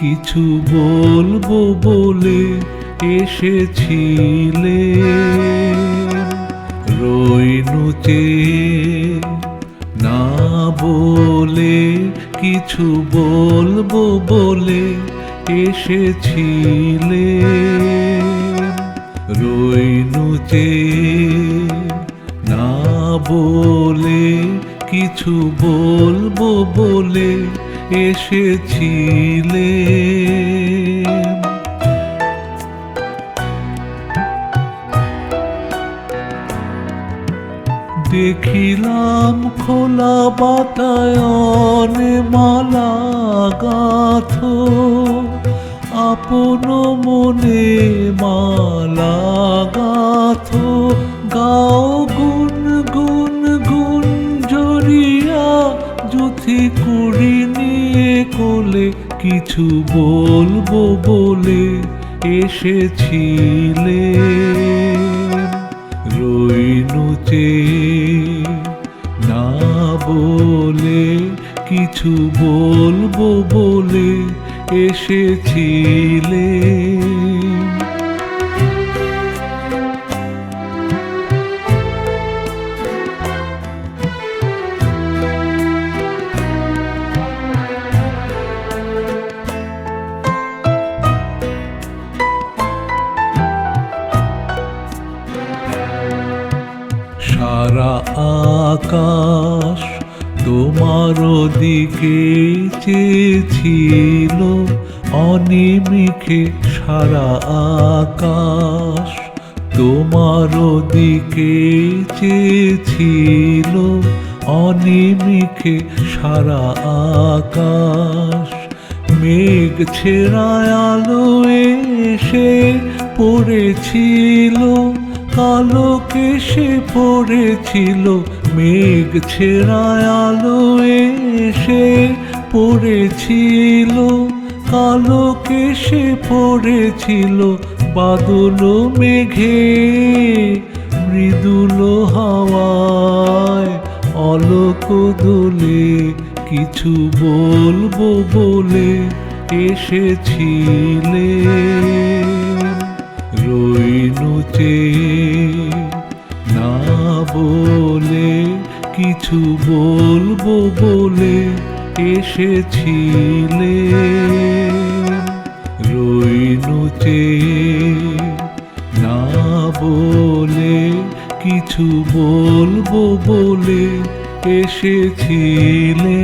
কিছু বলব বলে এসেছিলে। রইনুচে না বলে কিছু বলব বলে এসেছিলে। রইনুচে না বলে কিছু বলব বলে এসেছিলে। দেখিলাম খোলা বাতায়নে মালা গাথ আপন মনে মালা গাথ কুড়ি নিয়ে কোলে কিছু বলব বলে এসেছিলে। রইনুচে না বলে কিছু বলব বলে এসেছিলে। আকাশ তোমার দিকে চেয়েছিল অনিমিখে সারা আকাশ তোমার দিকে চেয়েছিল অনিমিখে সারা আকাশ মেঘ ছেড়ায় আলো এসে পড়েছিল কালো কেশে পড়েছিল, মেঘ ছেড়ায় আলো এসে পড়েছিল। কালো কেশে পড়েছিল, বাদল মেঘে, মৃদুল হাওয়ায় অলোক দোলে, কিছু বলব বলে এসেছিলে। রইনুচে না বলে কিছু বলব বলে এসেছিলে। রইনুচে না বলে কিছু বলব বলে এসেছিলে।